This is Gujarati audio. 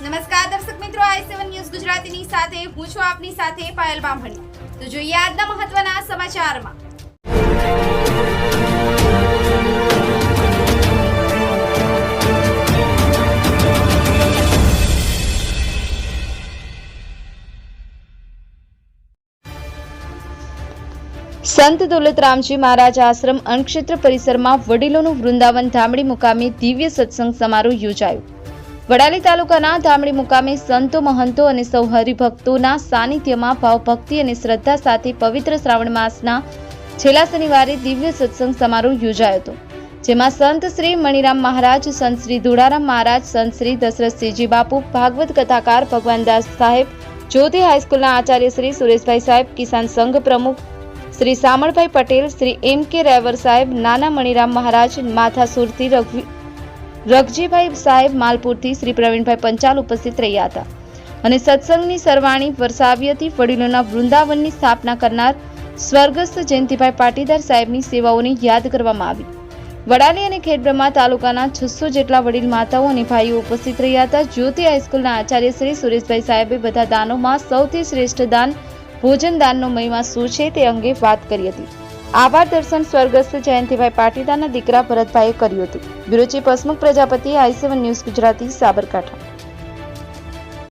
નમસ્કાર દર્શક મિત્રો, આઈ સેવન ન્યૂઝ ગુજરાતીની સાથે, હું છું આપની સાથે પાયલ બામણી. તો જોઈએ આજના મહત્વના સમાચારમાં. સંત દોલતરામજી મહારાજ આશ્રમ અન્નક્ષેત્ર પરિસરમાં વડીલોનું વૃંદાવન ધામડી મુકામે દિવ્ય સત્સંગ સમારોહ યોજાયો. વડાલી તાલુકાના ધામડી મુકામે સંતો, મહંતો અને સૌ હરિભક્તોના સાનિધ્યમાં ભાવભક્તિ અને શ્રદ્ધા સાથે પવિત્ર શ્રાવણ માસના છેલ્લા શનિવારે દિવ્ય સત્સંગ સમારોહ યોજાયો હતો, જેમાં સંત શ્રી મણિરામ મહારાજ, સંત શ્રી ધુડારામ મહારાજ, સંત શ્રી દશરથસિંહજી બાપુ, ભાગવત કથાકાર ભગવાનદાસ સાહેબ, જ્યોતિ હાઈસ્કૂલના આચાર્ય શ્રી સુરેશભાઈ સાહેબ, કિસાન સંઘ પ્રમુખ શ્રી સામળભાઈ પટેલ, શ્રી એમ કે રેવર સાહેબ, નાના મણિરામ મહારાજ, માથાસુરથી રઘવી રઘજીભાઈ સાહેબ માલપુરથી શ્રી પ્રવીણભાઈ પંચાલ ઉપસ્થિત રહ્યા હતા. અને સત્સંગની સરવાણી વરસાવી હતી વડીલોના વૃંદાવનની સ્થાપના કરનાર સ્વર્ગસ્થ જયંતિભાઈ પાટીદાર સાહેબની સેવાઓને યાદ કરવામાં આવી. વડાલી અને ખેડબ્રહ્મા તાલુકાના છસો જેટલા વડીલ માતાઓ અને ભાઈઓ ઉપસ્થિત રહ્યા હતા. જ્યોતિ હાઈસ્કૂલના આચાર્ય શ્રી સુરેશભાઈ સાહેબે બધા દાનોમાં સૌથી શ્રેષ્ઠ દાન ભોજન દાનનો મહિમા શું છે તે અંગે વાત કરી હતી. આભાર દર્શન સ્વર્ગસ્થ જયંતિભાઈ પાટીદારના દીકરા ભરતભાઈએ કર્યું હતું. Bureau chief Prajapati I seven news Gujarati Sabarkantha.